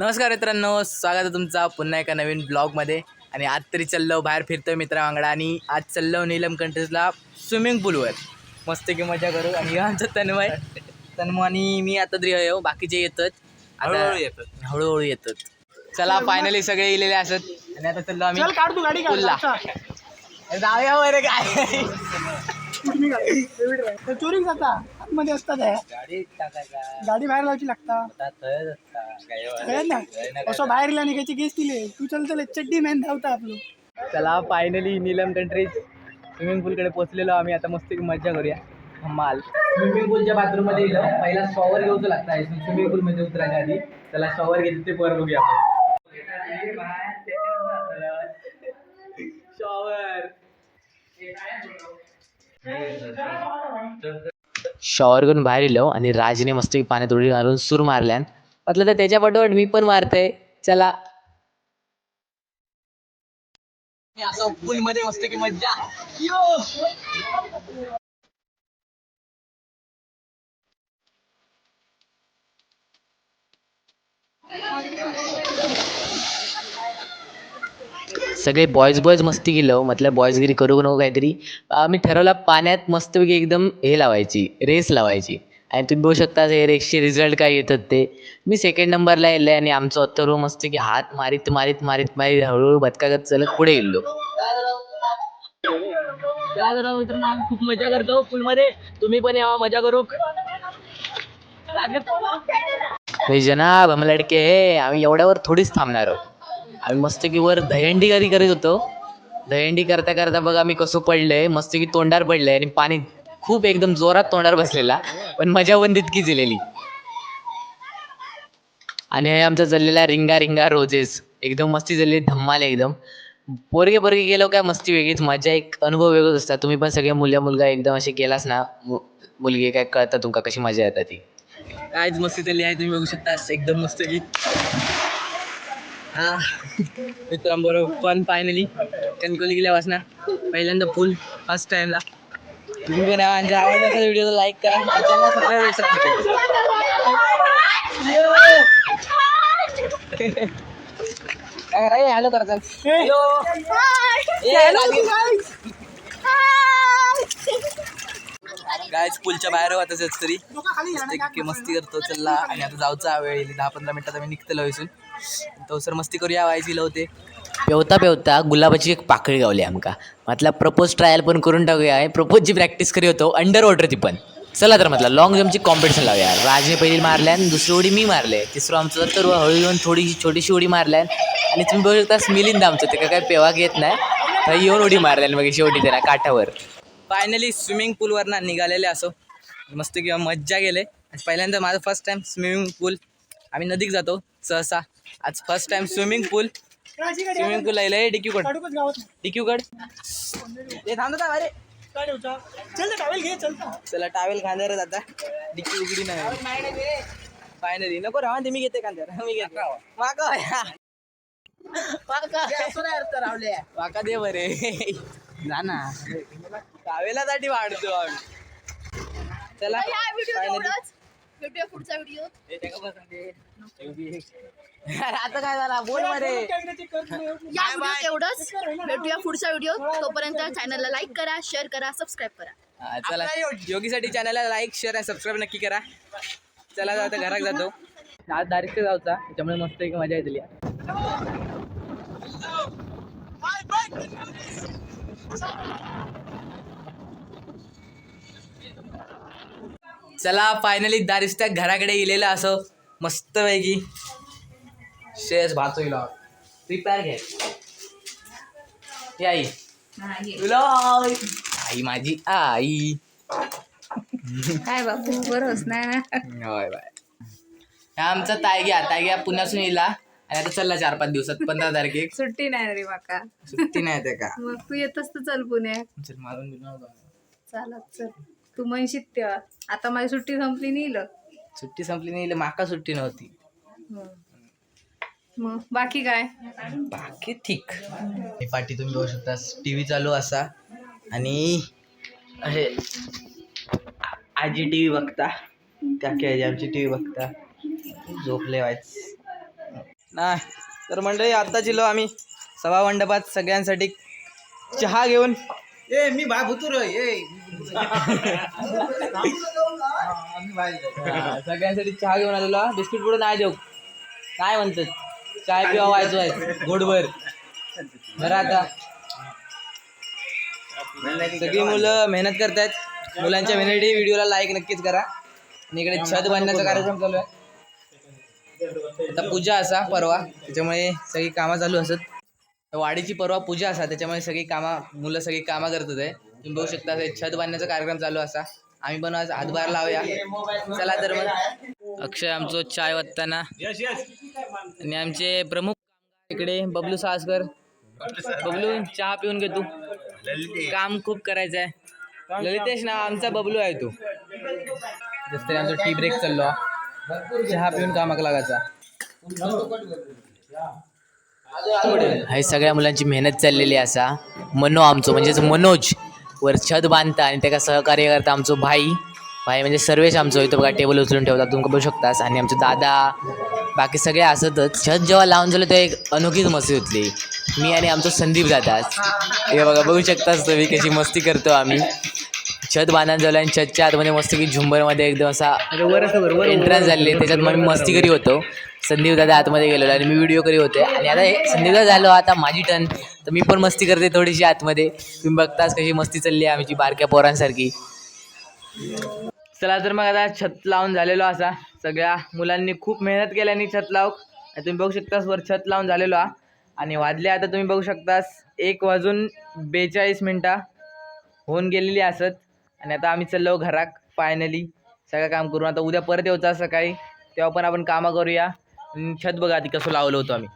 नमस्कार मित्रांनो स्वागत आहे तुमचा पुन्हा एका नवीन ब्लॉगमध्ये. आणि आज तरी चाललो बाहेर फिरतोय मित्रांगडा आणि आज चाललो नीलम कंट्रीजला स्विमिंग पूलवर मस्त की मजा करू. आणि आमचा तन्मय. तन्मय आणि मी आता तरी येऊ बाकीचे येतात. आता हळूहळू येतात. हळूहळू येतात. चला फायनली सगळे इलेले असत. आणि आता चाललो आम्ही चल काढ तू गाडी काढ पुलला. जाऊया बरं काय. चोरी जाता आतमध्ये असतात. गाडी टाकायचा. गाडी बाहेर लावायची लागता. ना असं बाहेर गेला निघायची केस दिले. तू चल चल चड्डी मॅन धावता आपलं. चला फायनली नीलम कंट्रीज स्विमिंग पूलकडे पोहोचलेलो आम्ही. आता मस्त मजा करूया. माल. स्विमिंग पूलच्या बाथरूममध्ये गेलो पहिला शॉवर घेऊच लागता स्विमिंग पूल मध्ये उतरायच्या आधी. त्याला शॉवर घेतो ते पर बघूया आपण. शॉवर शॉवर करून बाहेर येलो आणि राजने मस्त पाण्यात उडी घालून सूर मारल्यान म्हटलं तर त्याच्या पाठोपाठ मी पण मारते चला. पूल मध्ये मस्त की मज्जा. सगळे बॉयज बॉयज मस्ती केलं म्हटलं बॉयजगिरी करू नको काहीतरी. आम्ही ठरवलं पाण्यात मस्तपैकी एकदम हे लावायची रेस लावायची. आणि तुम्ही बघू शकता हे रेसचे रिझल्ट काय येतात ते. मी सेकंड नंबरला येले आणि आमचं अथर्व मस्त की हात मारीत मारीत मारीत मारीत हळूहळू बदकागत चालत पुढे गेलो. खूप मजा करतो पूलमध्ये तुम्ही पण यावा मजा करू. जनाब हम लडके हे आम्ही एवढ्यावर थोडीच थांबणार आहोत. आम्ही मस्तकी वर दहंडी कधी करत होतो. दहंडी करता करता बघा आम्ही कसं पडलंय. मस्त तोंडावर तोंडार पडलंय आणि पाणी खूप एकदम जोरात तोंडार बसलेला. पण मजा पण तितकी दिलेली. आणि हे आमचा चाललेला रिंगा रिंगा रोजेस. एकदम मस्ती झालेली धम्माल एकदम. पोरगे पोरगे गेलो काय मस्ती वेगळीच मजा एक अनुभव वेगळाच असता तुम्ही पण सगळे मुल्या मुलगा एकदम असे केलास ना मु- मुलगी काय कळता तुमका कशी मजा येतात ती? कायच मस्ती चालली आहे तुम्ही बघू शकता एकदम मस्त की हा. मित्रांबरोबर पण फायनली कणकोली गेल्या वासना पहिल्यांदा फुल फर्स्ट टाइमला तुम्ही पण आमच्या आवडत्या व्हिडिओला लाईक करा. subscribe करा. काय करा हॅलो करा चल गायच पूलच्या बाहेर आता तरी. मस्त मस्ती करतो चल्ला आणि आता जाऊचा वेळ येईल दहा पंधरा मिनिटात आम्ही निघतलो इथून तो सर मस्ती करूया व्हायची होते पेवता पेवता गुलाबाची एक पाकळी गावली आमका. म्हटलं प्रपोज ट्रायल पण करून टाकूया प्रपोजची प्रॅक्टिस करी होतो अंडर वॉटरची पण. चला तर म्हटलं लॉंग जम्पची कॉम्पिटिशन लावूया राजने पहिली मारल्यान दुसरी उडी मी मारले. तिसरं आमचं तर हळू येऊन थोडीशी छोटीशी उडी मारल्यान आणि तुम्ही बघू शकता स्मिलिंद आमचं ते काय पेवाक येत नाही. तर येऊन उडी मारल्यान मग शेवटी त्याला काठावर. फायनली स्विमिंग पूलवरनं निघालेले असो. मस्त किंवा मज्जा गेले पहिल्यांदा माझं फर्स्ट टाइम स्विमिंग पूल आम्ही नदीक जातो सहसा. आज first time swimming pool swimming pool आहे डिक्यूकड काढूकच गावात डिक्यूकड ते थांबता अरे. चल टावेल घे चलता चला टावेल खांद्यावर आता. डिक्की उघडी नाही. फायनली नको राहा ते मी घेते खांद्यावर. मी घेते. माका माका दे बरे. जा ना. टावेलासाठी वाढतो आम्ही. चला. भेटूया पुढचा व्हिडिओ. हे आता काय झाला? बोलमध्ये. या व्हिडिओ एवढंच. भेटूया पुढचा व्हिडिओ. तोपर्यंत चॅनलला लाईक करा शेअर करा सबस्क्राईब करा. हा, चला. योगीसाठी चॅनलला लाईक शेअर आणि सबस्क्राईब नक्की करा. चला आता घरात जातो. आज डायरेक्ट जाऊचा. त्याच्यामुळे मस्त एक मजा येतली. चला फायनली दारिस्त्या घराकडे गेलेलं असं मस्तपैकी. शेस भातो इला प्रिपेअर घे. आई. तुला आई माझी आई. काय बापू बरोच नाही होय बाय. हा आमचा तायग्या तायग्या पुण्यासून येला आणि आता चालला चार पाच दिवसात पंधरा तारखेक. सुट्टी नाही रे माका. सुट्टी नाही ते का? मग तू येतस तर चल पुण्यात. चल मारून. चालत चल. तू म्हणशीत तेव्हा आता माझी सुट्टी संपली नाही इलं. सुट्टी संपली नाही माका सुट्टी नव्हती. मग बाकी काय? बाकी ठीक. हे पाठी तुम्ही बघू शकता टी व्ही चालू असा. आणि असे आ- आजी टी व्ही बघता. काकी आजी आमची टी व्ही बघता झोपले व्हायच. नाही तर मंडळी आत्ता चिलो आम्ही सभा मंडपात सगळ्यांसाठी चहा घेऊन. ए मी बाय भुतूर ए हा, सगळ्यांसाठी चहा घेऊन आलेलो हा. बिस्किट पुढे नाही देऊ. काय म्हणतात? चाय पिवा व्हायचो आहे. गोडभर. बरं आता. सगळी मुलं मेहनत करतायत. मुलांच्या मेहनती व्हिडिओला लाईक नक्कीच करा. आणि इकडे छत बांधण्याचा कार्यक्रम चालू आहे. आता पूजा असा परवा. त्याच्यामुळे सगळी कामं चालू असत. वाडीची परवा पूजा असा त्याच्यामुळे सगळी कामा मुलं सगळी कामा करत आहे तुम्ही बघू शकता छत बांधण्याचा कार्यक्रम चालू असा. आम्ही पण आज हातभार लावूया. चला तर मग. अक्षय आमचो चाय वाटताना. आणि आमचे प्रमुख इकडे बबलू सासकर बबलू चहा पिऊन घे तू. काम खूप करायचं आहे ललितेश ना आमचा बबलू आहे तू. जस तरी आमचा टी ब्रेक चाललो. चहा पिऊन कामाक लागायचा. हे सगळ्या मुलांची मेहनत चाललेली असा. मनो आमचो म्हणजेच मनोज वर छत बांधता आणि त्याका सहकार्य करता आमचो भाई. भाई म्हणजे सर्वेच आमचो इथं बघा टेबल उचलून ठेवतात तुम्ही बघू शकतास. आणि आमचे दादा बाकी सगळे असतच. छत जेव्हा लावून झालं तेव्हा एक अनोखीच मस्ती होतली मी आणि आमचो संदीप जातात हे बघा बघू शकताच तुम्ही कशी मस्ती करतो आम्ही. छत बांधून झालं आणि छतच्या आतमध्ये मस्त की झुंबरमध्ये एकदम असा एंट्रन्स झाले त्याच्यात मग मस्ती करी होतो. संदीप दादा आतमध्ये गेलेलो आणि मी व्हिडिओ करी होते. आणि आता हे संदीप दादा झालो आता माझी टर्न तर मी पण मस्ती करते थोडीशी आतमध्ये. तुम्ही बघताच कशी मस्ती चालली आहे आमची बारक्या पोरांसारखी. चला तर मग आता छत लावून झालेलो असा. सगळ्या मुलांनी खूप मेहनत केल्याने छत लावूक. आणि तुम्ही बघू शकतास वर छत लावून झालेलो हा. आणि वाजले आता तुम्ही बघू शकतास एक वाजून बेचाळीस मिनटा होऊन गेलेली असत. आणि आता आम्ही चाललो घरात फायनली सगळं काम करून. आता उद्या परत येऊचा सकाळी. तेव्हा पण आपण कामं करूया. छत बघा आधी कसं लावलं होतं आम्ही.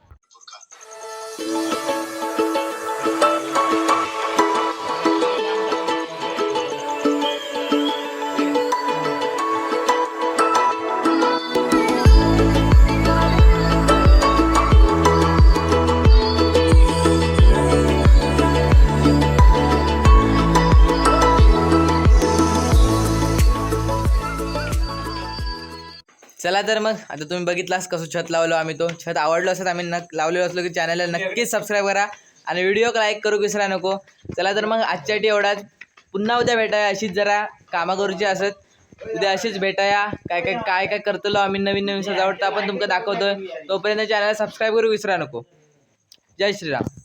चला तर मग आता तुम्ही बघितलास कसं छत लावलो आम्ही तो. छत आवडलो असत आम्ही नक लावलेलो असलो की चॅनलला नक्कीच सबस्क्राईब करा. आणि व्हिडिओ लाईक करू विसरा नको. चला तर मग आजच्यासाठी एवढाच. पुन्हा उद्या भेटाया अशीच जरा कामं करूची असत. उद्या अशीच भेटाया. काय काय काय काय करतलो आम्ही नवीन नवीन सजावट आपण तुमका दाखवतोय. तोपर्यंत चॅनलला सबस्क्राईब करू विसरा नको. जय श्रीराम.